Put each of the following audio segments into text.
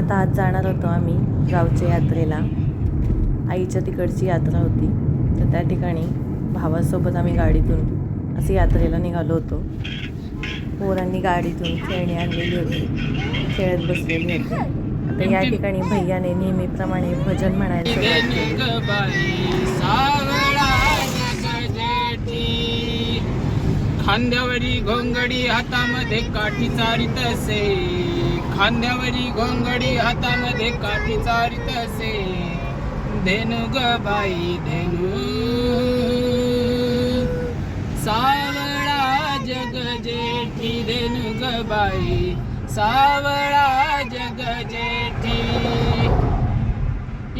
आता आज जाणार होतो आम्ही गावच्या यात्रेला. आईच्या तिकडची यात्रा होती. तर त्या ठिकाणी भावासोबत आम्ही गाडीतून असे यात्रेला निघालो होतो. पोरांनी गाडीतून खेळणी आणलेली होती. खेळत बसलेली होती. आता या ठिकाणी भैयाने नेहमीप्रमाणे भजन म्हणायचं. खांद्यावरी घोंगडी हातामध्ये काठी चारित असे खांद्यावरी घोंगडी हातामध्ये काठी चारित असे धेनु गबाई धेनु. सावळा जग जेठी धेनु गबाई सावळा जग जेठी.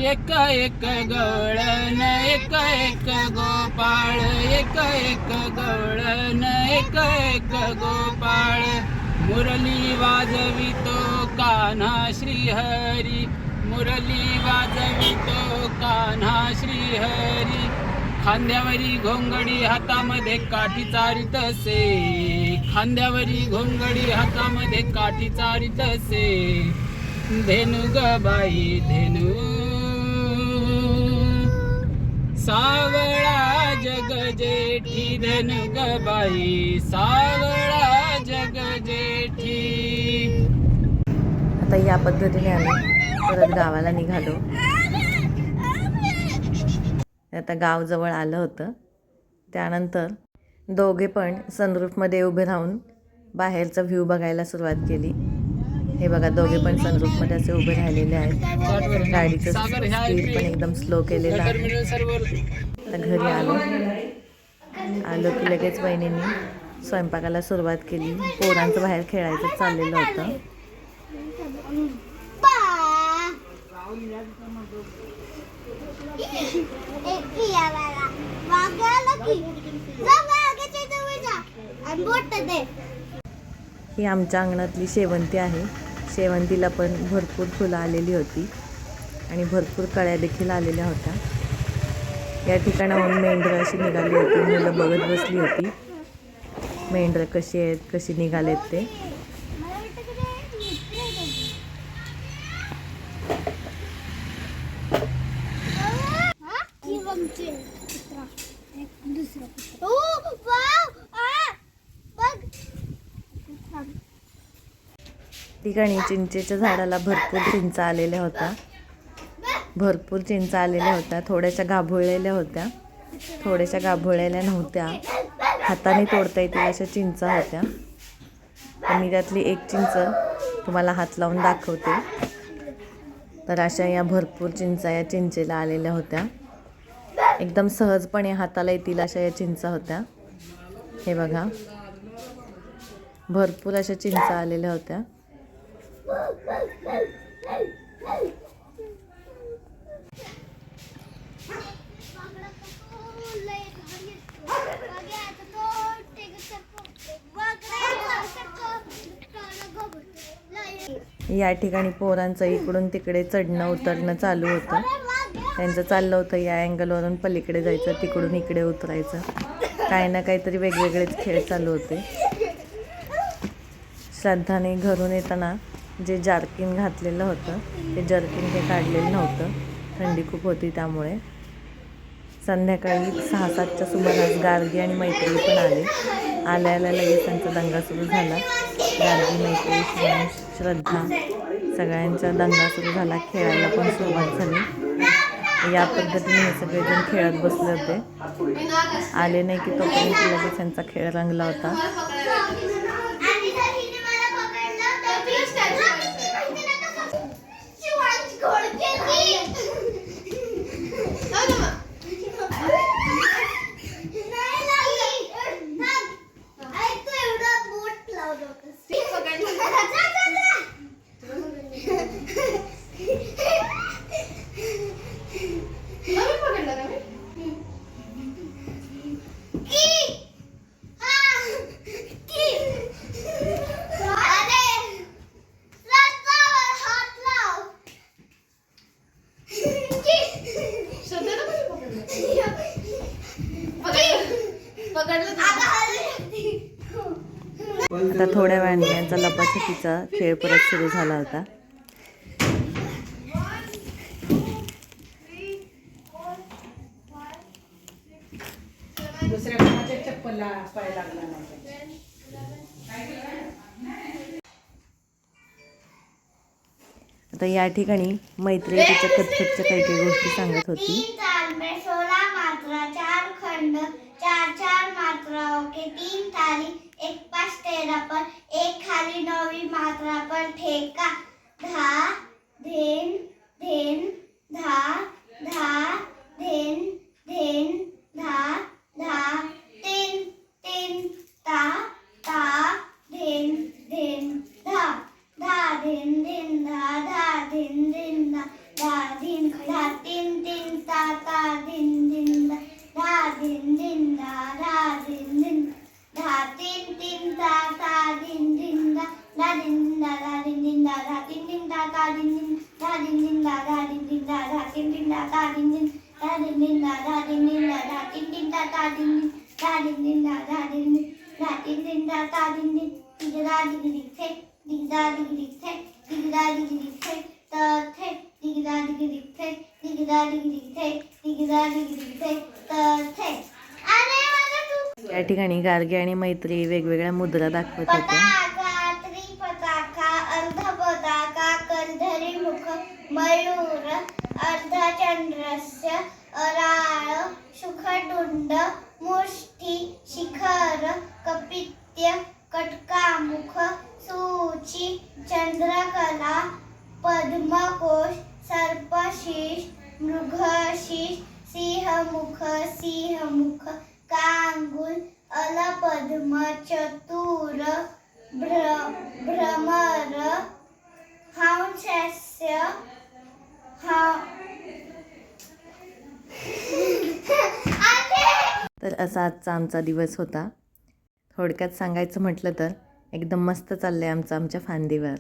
एक एक गवळण एक एक गोपाळ एक एक गवळण एक एक गोपाळ. मुरली वाजवितो कान्हा श्रीहरी मुरली वाजवितो कान्हा श्रीहरी. खांद्यावरी घोंगडी हातामध्ये काठी चारित असे. खांद्यावरी घोंगडी हातामध्ये काठी चारित असे. धेनु गबाई धेनु सावळा जग जेठी धेनु गबाई सावळा जग जेठी. आता या पद्धतीने आम्ही परत गावाला निघालो. आता गाव जवळ आलं होतं. त्यानंतर दोघे पण सनरूफमध्ये उभे राहून बाहेरचा व्ह्यू बघायला सुरुवात केली. हे बघा दोघे पण सनरूफमध्ये असे उभे राहिलेले आहेत. गाडीचं स्पीड पण एकदम स्लो केलेलं आहे. आता घरी आलो. आलो की लगेच बहिणींनी स्वयंपाकाला सुरुवात केली. पोरांचं बाहेर खेळायचं चाललेलं होतं. ही आमच्या अंगणातली शेवंती आहे. शेवंतीला पण भरपूर फुलं आलेली होती. आणि भरपूर कळ्या देखील आलेल्या होत्या. या ठिकाणाहून मेंढरं अशी निघाली होती. मुलं बघत बसली होती. मेंढरं कशी आहेत कशी निघालेत ते. ठिकाणी चिंचेच्या झाडाला भरपूर चिंचा आलेल्या होत्या. भरपूर चिंचा आलेल्या होत्या. थोड्याशा गाभोळलेल्या होत्या. थोड्याशा गाभोळलेल्या नव्हत्या. हाताने तोडता येतील अशा चिंचा होत्या. तर मी त्यातली एक चिंच तुम्हाला हात लावून दाखवते. तर अशा या भरपूर चिंचा या चिंचेला आलेल्या होत्या. एकदम सहजपणे हाताला येतील अशा या चिंचा होत्या. हे बघा. भरपूर अशा चिंचा आलेल्या होत्या. या ठिकाणी पोरांचं इकडून तिकडे चढणं उतरणं चालू होतं. त्यांचं चाललं होतं या अँगलवरून पलीकडे जायचं तिकडून इकडे उतरायचं. काही ना काहीतरी वेगवेगळेच खेळ चालू होते. श्रद्धाने घरून येताना जे जार्किन घातलेलं होतं ते जर्किन ते काढलेलं नव्हतं. थंडी खूप होती त्यामुळे. संध्याकाळी सहा सातच्या सुमारास गार्गी आणि मैत्री पण आले. आल्या आल्या लगेच त्यांचा दंगा सुरू झाला. गार्गी मैत्री श्रद्धा सगळ्यांचा दंगा सुरू झाला. खेळायला पण सुरुवात झाली. या पद्धतीने हे सगळेजण खेळत बसले होते. आले नाही की तोपर्यंत लगेच त्यांचा खेळ रंगला होता. आता थोड्या वेळाने यांचा लपाछपीचा खेळ परत सुरू झाला होता. आता या ठिकाणी मैत्री तिच्या कथकच्या काही काही गोष्टी सांगत होती. के तीन ताली एक पास तेरा पर एक खाली नवी मात्रा पर ठेका धा धेन धेन धा धा धेन धेन धा धा तीन तीन ता ता धेन धेन धा धा धेन धेन धा धा धेन धेन धा धा धिन धा तीन तीन ता ता धिन धिन धा धा धिन धिन धा धा धिन धिन धा तीन तीन ता ता धिन धिन धा धा धिन धिन धा धा धिन धिन धा धा तीन तीन ता ता धिन धिन धा धिन धिन धा धा धिन धिन धा धा तीन तीन ता ता धिन धिन धा धिन धिन धा धा धिन धिन धा धा तीन तीन ता ता धिन धिन धा धिन धिन धा धा धिन धिन धा तीन दिगदा दिगदी थे दिगदा दिगदी थे दिगदा दिगदी थे त थे दिगदा दिगदी थे दिगदा दिगदी थे दिगदा दिगदी थे त थे या ठिकाणी गार्गे आणि मैत्री वेगवेगळ्या मुद्रा दाखवत होत्या. पताका त्रिपताका अर्धपताका कर्धरी मुख मयूर अर्धचंद्रस्य मृगशीष सिंहमुख सिंहमुख कांगुल अलपद्म चतुर भ्र भ्रमर हंसस्य हा तर असा आजचा आमचा दिवस होता. थोडक्यात सांगायचं म्हटलं तर एकदम मस्त चाललंय आमचं आमच्या फांदीवर.